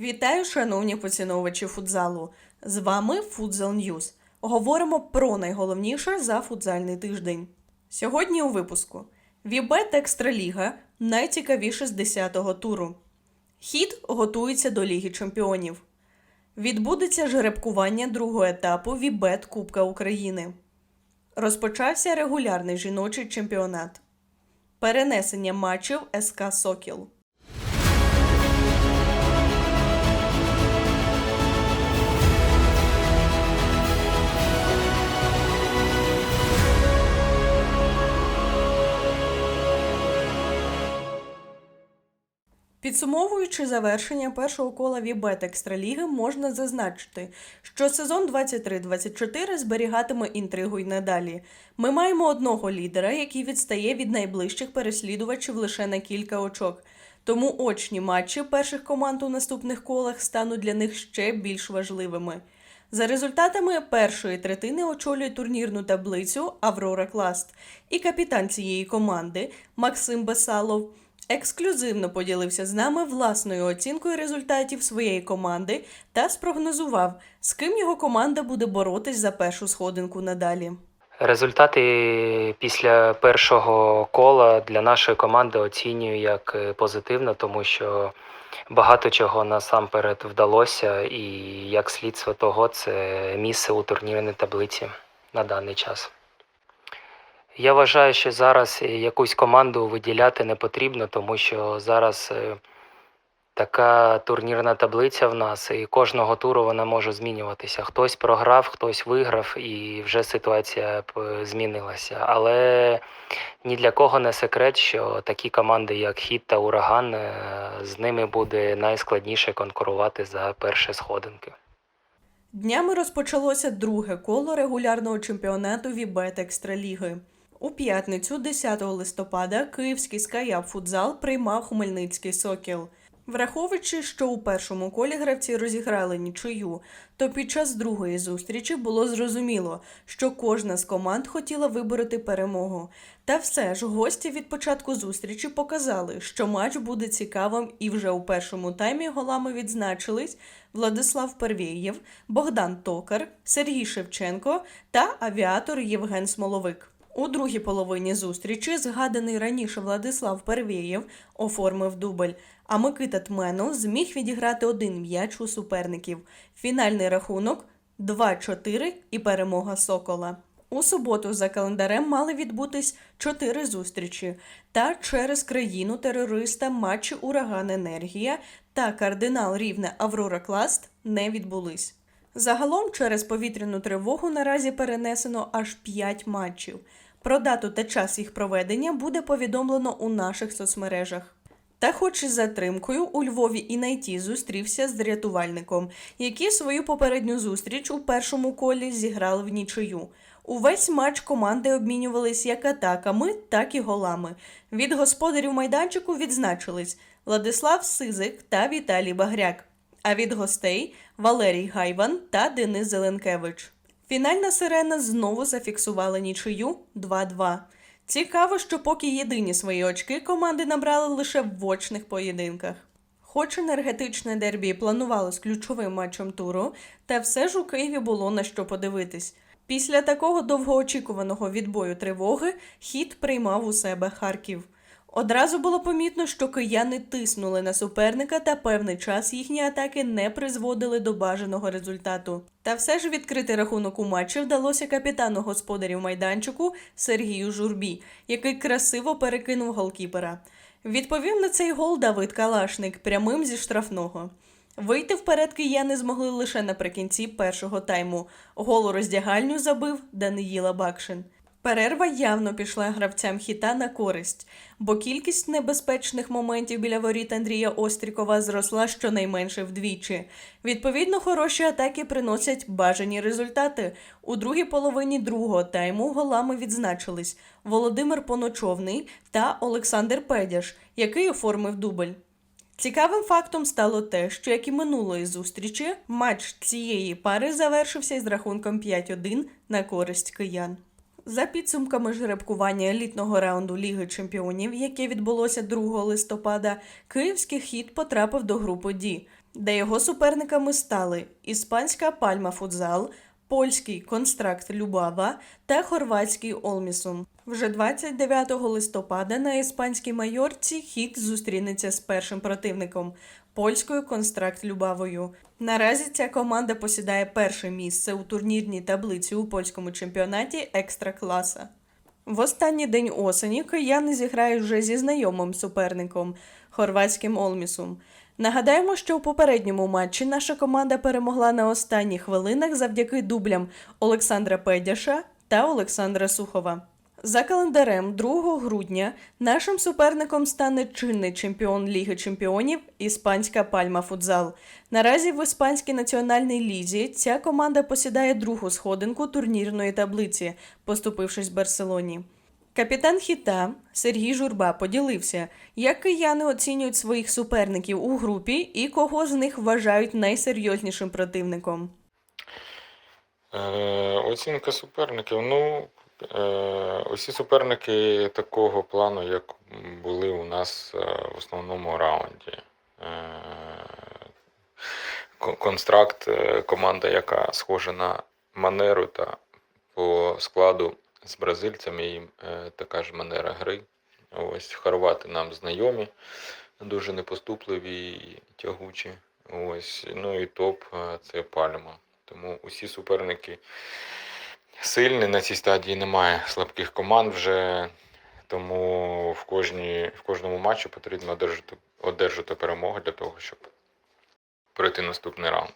Вітаю, шановні поціновувачі футзалу. З вами Футзал Ньюз. Говоримо про найголовніше за футзальний тиждень. Сьогодні у випуску Вібет Екстраліга найцікавіше з 10-го туру. Хід готується до Ліги Чемпіонів. Відбудеться жеребкування другого етапу Вібет Кубка України. Розпочався регулярний жіночий чемпіонат. Перенесення матчів СК Сокіл. Підсумовуючи завершення першого кола Вібет Екстраліги, можна зазначити, що сезон 23-24 зберігатиме інтригу й надалі. Ми маємо одного лідера, який відстає від найближчих переслідувачів лише на кілька очок. Тому очні матчі перших команд у наступних колах стануть для них ще більш важливими. За результатами першої третини очолює турнірну таблицю Аврора Класт, і капітан цієї команди Максим Бесалов ексклюзивно поділився з нами власною оцінкою результатів своєї команди та спрогнозував, з ким його команда буде боротись за першу сходинку надалі. Результати після першого кола для нашої команди оцінюю як е, позитивно, тому що багато чого насамперед вдалося, і як слідство того, це місце у турнірній таблиці на даний час. Я вважаю, що зараз якусь команду виділяти не потрібно, тому що зараз е, така турнірна таблиця в нас, і кожного туру вона може змінюватися. Хтось програв, хтось виграв, і вже ситуація змінилася. Але ні для кого не секрет, що такі команди, як Хіт та Ураган, е, з ними буде найскладніше конкурувати за перші сходинки. Днями розпочалося друге коло регулярного чемпіонату Вібет Екстраліги. У п'ятницю, 10 листопада, київський скаяп футзал приймав Хмельницький Сокіл. Враховуючи, що у першому колі гравці розіграли нічию, то під час другої зустрічі було зрозуміло, що кожна з команд хотіла вибороти перемогу. Та все ж гості від початку зустрічі показали, що матч буде цікавим, і вже у першому таймі голами відзначились Владислав Первєєв, Богдан Токар, Сергій Шевченко та авіатор Євген Смоловик. У другій половині зустрічі згаданий раніше Владислав Первєєв оформив дубль, а Микита Тменов зміг відіграти один м'яч у суперників. Фінальний рахунок 2-4 і перемога Сокола. У суботу за календарем мали відбутись чотири зустрічі, та через країну терориста матчі Ураган Енергія та кардинал Рівне Аврора Класт не відбулись. Загалом через повітряну тривогу наразі перенесено аж 5 матчів. Про дату та час їх проведення буде повідомлено у наших соцмережах. Та, хоч із затримкою, у Львові і Найті зустрівся з рятувальником, які свою попередню зустріч у першому колі зіграли в нічию. Увесь матч команди обмінювались як атаками, так і голами. Від господарів майданчику відзначились Владислав Сизик та Віталій Багряк, а від гостей Валерій Гайван та Денис Зеленкевич. Фінальна сирена знову зафіксувала нічию 2-2. Цікаво, що поки єдині свої очки команди набрали лише в очних поєдинках. Хоч енергетичне дербі планувалось ключовим матчем туру, та все ж у Києві було на що подивитись. Після такого довгоочікуваного відбою тривоги хід приймав у себе Харків. Одразу було помітно, що кияни тиснули на суперника, та певний час їхні атаки не призводили до бажаного результату. Та все ж відкрити рахунок у матчі вдалося капітану господарів майданчику Сергію Журбі, який красиво перекинув голкіпера. Відповів на цей гол Давид Калашник прямим зі штрафного. Вийти вперед кияни змогли лише наприкінці першого тайму. Гол у роздягальню забив Даниїла Бакшин. Перерва явно пішла гравцям хіта на користь, бо кількість небезпечних моментів біля воріт Андрія Острікова зросла щонайменше вдвічі. Відповідно, хороші атаки приносять бажані результати. У другій половині другого тайму голами відзначились Володимир Поночовний та Олександр Педяш, який оформив дубль. Цікавим фактом стало те, що як і минулої зустрічі, матч цієї пари завершився із рахунком 5-1 на користь киян. За підсумками жеребкування елітного раунду Ліги Чемпіонів, яке відбулося 2 листопада, київський хід потрапив до групи Ді. де його суперниками стали іспанська Пальма Футзал, польський Констракт Любава та хорватський Олмісум. Вже 29 листопада на іспанській майорці хід зустрінеться з першим противником польською Констракт Любавою. Наразі ця команда посідає перше місце у турнірній таблиці у польському чемпіонаті екстра класа. В останній день осені кияни зіграють вже зі знайомим суперником хорватським Олмісом. Нагадаємо, що у попередньому матчі наша команда перемогла на останніх хвилинах завдяки дублям Олександра Педяша та Олександра Сухова. За календарем 2 грудня нашим суперником стане чинний чемпіон Ліги Чемпіонів іспанська Пальма Футзал. Наразі в іспанській національній лізі ця команда посідає другу сходинку турнірної таблиці, поступившись Барселоні. Капітан Хіта Сергій Журба поділився, як кияни оцінюють своїх суперників у групі і кого з них вважають найсерйознішим противником. Е, оцінка суперників. Ну, е, усі суперники такого плану, як були у нас е, в основному раунді. Е, Констракт е, команда, яка схожа на манеру та по складу з бразильцями їм е, така ж манера гри. Ось хорвати нам знайомі, дуже непоступливі і тягучі. Ось, ну і топ е, це пальма. Тому усі суперники сильні. На цій стадії немає слабких команд вже. Тому в, кожній, в кожному матчі потрібно одержати, одержати перемогу для того, щоб пройти наступний раунд.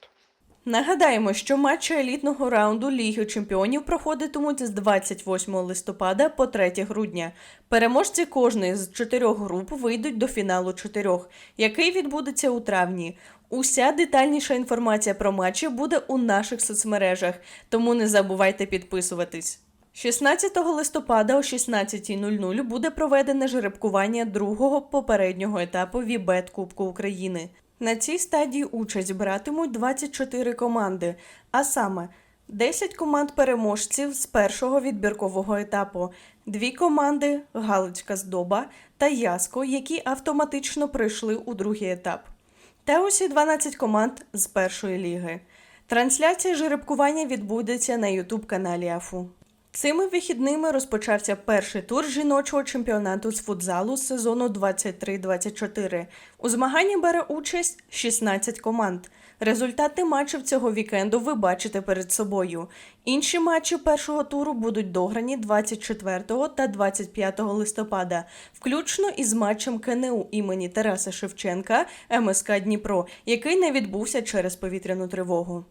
Нагадаємо, що матчі елітного раунду Ліги Чемпіонів проходитимуть з 28 листопада по 3 грудня. Переможці кожної з чотирьох груп вийдуть до фіналу чотирьох, який відбудеться у травні. Уся детальніша інформація про матчі буде у наших соцмережах, тому не забувайте підписуватись. 16 листопада о 16.00 буде проведене жеребкування другого попереднього етапу Вібет Кубку України. На цій стадії участь братимуть 24 команди, а саме 10 команд переможців з першого відбіркового етапу, дві команди Галицька Здоба та Яско, які автоматично пройшли у другий етап, та усі 12 команд з першої ліги. Трансляція жеребкування відбудеться на Ютуб каналі АФУ. Цими вихідними розпочався перший тур жіночого чемпіонату з футзалу з сезону 23-24. У змаганні бере участь 16 команд. Результати матчів цього вікенду ви бачите перед собою. Інші матчі першого туру будуть дограні 24 та 25 листопада, включно із матчем КНУ імені Тараса Шевченка МСК Дніпро, який не відбувся через повітряну тривогу.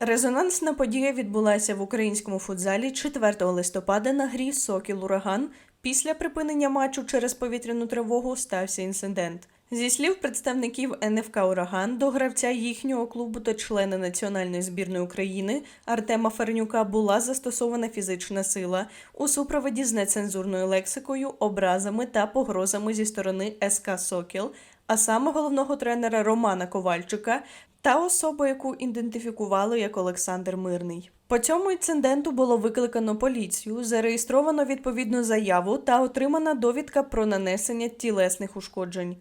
Резонансна подія відбулася в українському футзалі 4 листопада на грі Сокіл Ураган. Після припинення матчу через повітряну тривогу стався інцидент. Зі слів представників НФК Ураган до гравця їхнього клубу та члена національної збірної України Артема Фернюка була застосована фізична сила у супроводі з нецензурною лексикою, образами та погрозами зі сторони СК Сокіл, а саме головного тренера Романа Ковальчика та особу, яку ідентифікували як Олександр Мирний. По цьому інциденту було викликано поліцію, зареєстровано відповідну заяву та отримана довідка про нанесення тілесних ушкоджень.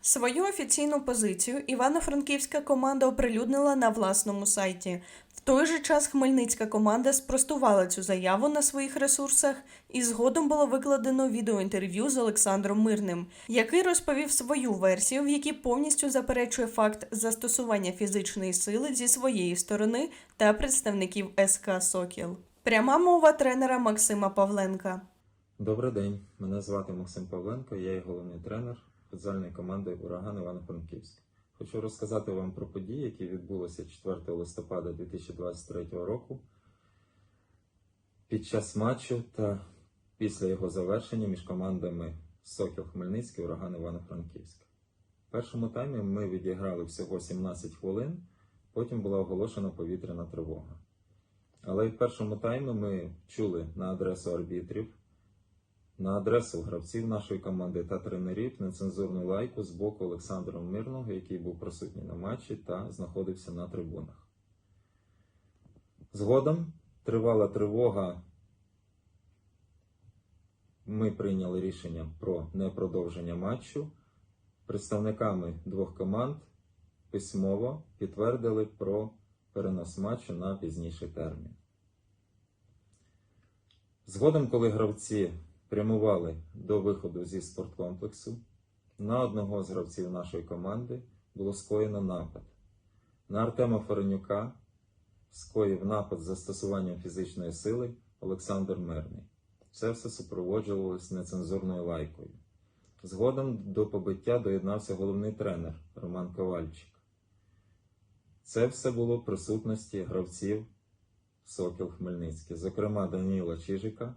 Свою офіційну позицію івано-франківська команда оприлюднила на власному сайті. Той же час хмельницька команда спростувала цю заяву на своїх ресурсах, і згодом було викладено відеоінтерв'ю з Олександром Мирним, який розповів свою версію, в якій повністю заперечує факт застосування фізичної сили зі своєї сторони та представників СК Сокіл. Пряма мова тренера Максима Павленка. Добрий день, мене звати Максим Павленко, я є головний тренер футзальної команди Ураган Івано-Франківськ. Хочу розказати вам про події, які відбулися 4 листопада 2023 року під час матчу та після його завершення між командами Сокіл Хмельницький Ураган Івано-Франківськ. В першому таймі ми відіграли всього 17 хвилин, потім була оголошена повітряна тривога. Але в першому таймі ми чули на адресу арбітрів на адресу гравців нашої команди та тренерів нецензурну лайку з боку Олександра Мирного, який був присутній на матчі та знаходився на трибунах. Згодом тривала тривога. Ми прийняли рішення про непродовження матчу. Представниками двох команд письмово підтвердили про перенос матчу на пізніший термін. Згодом, коли гравці прямували до виходу зі спорткомплексу, на одного з гравців нашої команди було скоєно напад. На Артема Форенюка скоїв напад з застосуванням фізичної сили Олександр Мирний. Це все супроводжувалось нецензурною лайкою. Згодом до побиття доєднався головний тренер Роман Ковальчик. Це все було в присутності гравців Сокіл Хмельницький, зокрема Даніла Чижика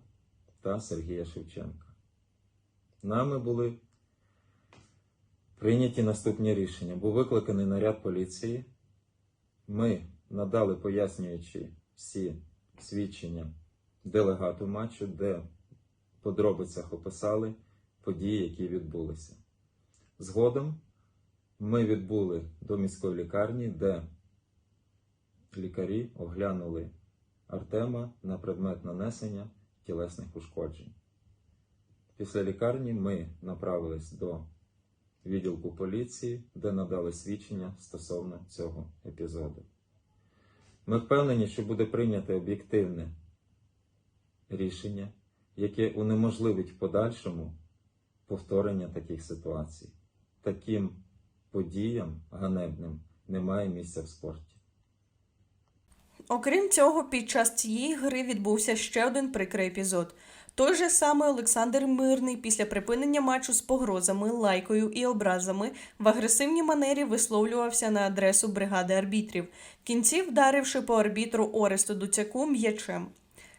та Сергія Шевченка. Нами були прийняті наступні рішення. Був викликаний наряд поліції. Ми надали пояснюючи всі свідчення делегату матчу, де в подробицях описали події, які відбулися. Згодом ми відбули до міської лікарні, де лікарі оглянули Артема на предмет нанесення тілесних ушкоджень. Після лікарні ми направились до відділку поліції, де надали свідчення стосовно цього епізоду. Ми впевнені, що буде прийнято об'єктивне рішення, яке унеможливить в подальшому повторення таких ситуацій. Таким подіям ганебним немає місця в спорті. Окрім цього, під час цієї гри відбувся ще один прикрий епізод. Той же самий Олександр Мирний після припинення матчу з погрозами, лайкою і образами в агресивній манері висловлювався на адресу бригади арбітрів, в кінці вдаривши по арбітру Оресту Дуцяку м'ячем.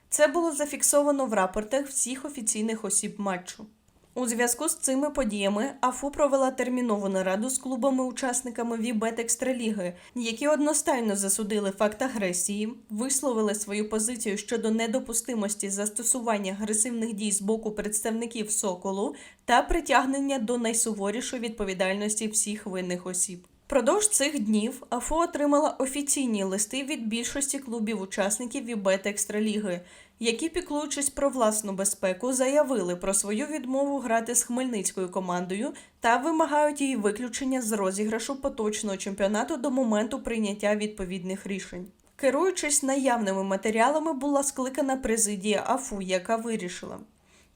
Це було зафіксовано в рапортах всіх офіційних осіб матчу. У зв'язку з цими подіями АФУ провела термінову нараду з клубами-учасниками Вібет Екстраліги, які одностайно засудили факт агресії, висловили свою позицію щодо недопустимості застосування агресивних дій з боку представників Соколу та притягнення до найсуворішої відповідальності всіх винних осіб. Продовж цих днів АФУ отримала офіційні листи від більшості клубів-учасників Вібет Екстраліги, які, піклуючись про власну безпеку, заявили про свою відмову грати з хмельницькою командою та вимагають її виключення з розіграшу поточного чемпіонату до моменту прийняття відповідних рішень. Керуючись наявними матеріалами, була скликана президія АФУ, яка вирішила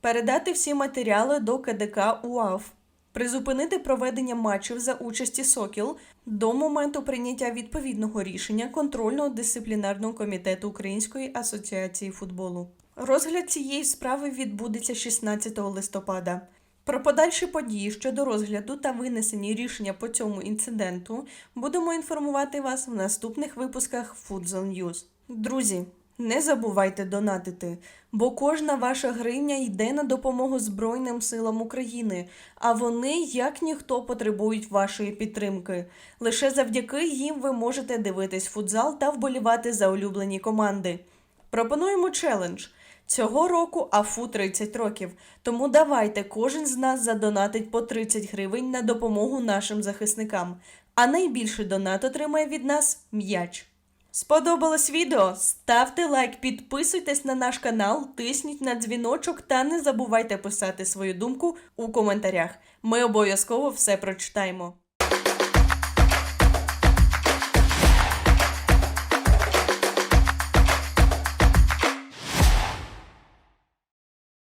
передати всі матеріали до КДК УАФ, призупинити проведення матчів за участі Сокіл до моменту прийняття відповідного рішення контрольно-дисциплінарного комітету Української асоціації футболу. Розгляд цієї справи відбудеться 16 листопада. Про подальші події щодо розгляду та винесення рішення по цьому інциденту будемо інформувати вас в наступних випусках Foodzone News. Друзі, не забувайте донатити, бо кожна ваша гривня йде на допомогу Збройним силам України, а вони, як ніхто, потребують вашої підтримки. Лише завдяки їм ви можете дивитись футзал та вболівати за улюблені команди. Пропонуємо челендж. Цього року АФУ 30 років, тому давайте кожен з нас задонатить по 30 гривень на допомогу нашим захисникам. А найбільший донат отримає від нас м'яч. Сподобалось відео? Ставте лайк, підписуйтесь на наш канал, тисніть на дзвіночок та не забувайте писати свою думку у коментарях. Ми обов'язково все прочитаємо.